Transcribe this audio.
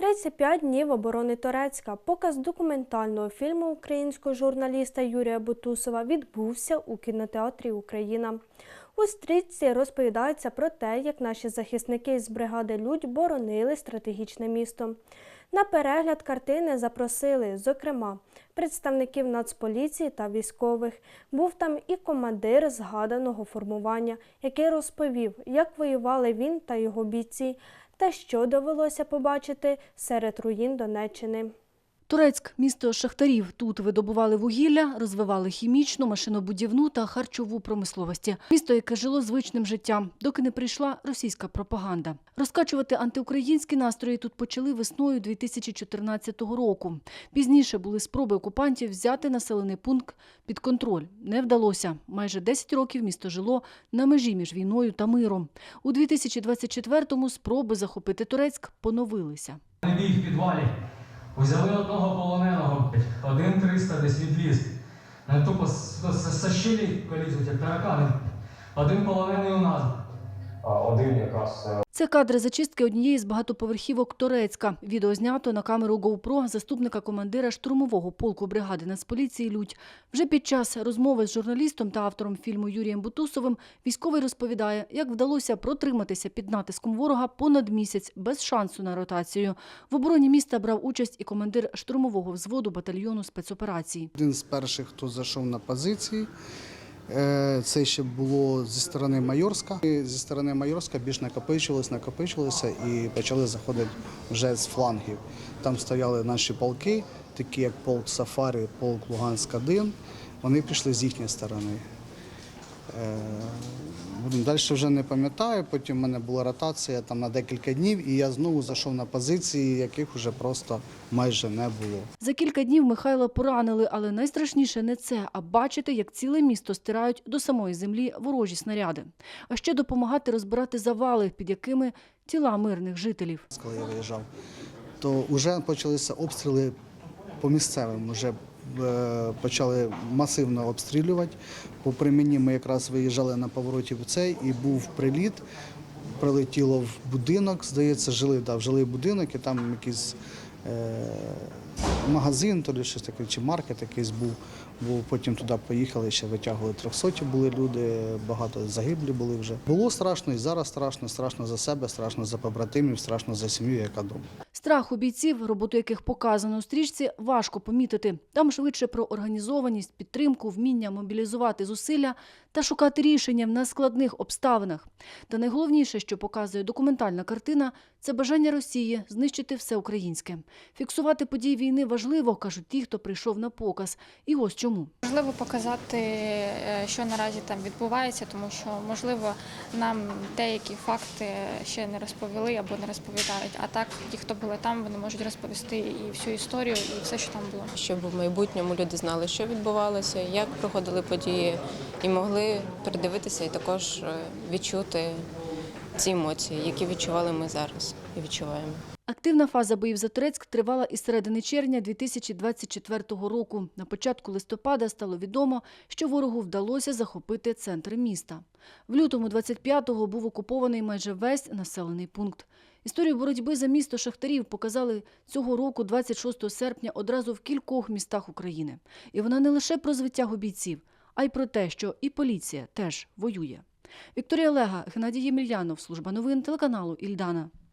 35 днів оборони Торецька. Показ документального фільму українського журналіста Юрія Бутусова відбувся у кінотеатрі Україна. У стрічці розповідається про те, як наші захисники з бригади Людь боронили стратегічне місто. На перегляд картини запросили, зокрема, представників Нацполіції та військових. Був там і командир згаданого формування, який розповів, як воювали він та його бійці, та що довелося побачити серед руїн Донеччини. Турецьк місто шахтарів. Тут видобували вугілля, розвивали хімічну, машинобудівну та харчову промисловості. Місто, яке жило звичним життям, доки не прийшла російська пропаганда. Розкачувати антиукраїнські настрої тут почали весною 2014 року. Пізніше були спроби окупантів взяти населений пункт під контроль. Не вдалося. Майже 10 років місто жило на межі між війною та миром. У 2024-му спроби захопити Турецьк поновилися. Підвалі. Взяли одного полоненого, один 300 десь відвіз. Вони тупо щелі колізуть, як таракани. Один полонений у нас. А, один якраз е, Це кадри зачистки однієї з багатоповерхівок Торецька. Відео знято на камеру GoPro заступника командира штурмового полку бригади Нацполіції Людь. Вже під час розмови з журналістом та автором фільму Юрієм Бутусовим військовий розповідає, як вдалося протриматися під натиском ворога понад місяць без шансу на ротацію. В обороні міста брав участь і командир штурмового взводу батальйону спецоперацій. Один з перших, хто зайшов на позиції. Е, Це ще було зі сторони Майорська. І Зі сторони Майорська більш накопичувалось, накопичувалося і почали заходити вже з флангів. Там стояли наші полки, такі як полк Сафарі, полк Луганськ-1. Вони пішли з їхньої сторони. Е, Далі вже не пам'ятаю. Потім в мене була ротація там на декілька днів, і я знову зайшов на позиції, яких вже просто майже не було. За кілька днів Михайла поранили, але найстрашніше не це, а бачити, як ціле місто стирають до самої землі ворожі снаряди. А ще допомагати розбирати завали, під якими тіла мирних жителів. коли я виїжджав, то вже почалися обстріли по місцевим. Вже е, почали масивно обстрілювати. Попри мені ми якраз виїжджали на повороті в цей і був приліт. Прилетіло в будинок, здається, жили, да, в жилий будинок, і там якийсь е, магазин, то щось таке, чи маркет якийсь був. Був потім туди поїхали, ще витягували трьохсоті були люди, багато загиблі були вже. Було страшно і зараз страшно, страшно за себе, страшно за побратимів, страшно за сім'ю, яка вдома. Страх у бійців, роботу яких показано у стрічці, важко помітити. Там швидше про організованість, підтримку, вміння мобілізувати зусилля та шукати рішення в нескладних обставинах. Та найголовніше, що показує документальна картина, це бажання Росії знищити все українське. Фіксувати події війни важливо, кажуть ті, хто прийшов на показ. І ось чому. Можливо, показати, е, що наразі там відбувається, тому що можливо нам деякі факти ще не розповіли або не розповідають. А так, ті, хто були там, вони можуть розповісти і всю історію, і все, що там було. щоб в майбутньому люди знали, що відбувалося, як проходили події, і могли передивитися і також е, відчути ці емоції, які відчували ми зараз і відчуваємо. Активна фаза боїв за Турецьк тривала із середини червня 2024 року. На початку листопада стало відомо, що ворогу вдалося захопити центр міста. В лютому 25-го був окупований майже весь населений пункт. Історію боротьби за місто шахтарів показали цього року, 26 серпня, одразу в кількох містах України. І вона не лише про звитягу бійців, а й про те, що і поліція теж воює. Вікторія Олега, Геннадій Ємельянов, служба новин телеканалу Ільдана.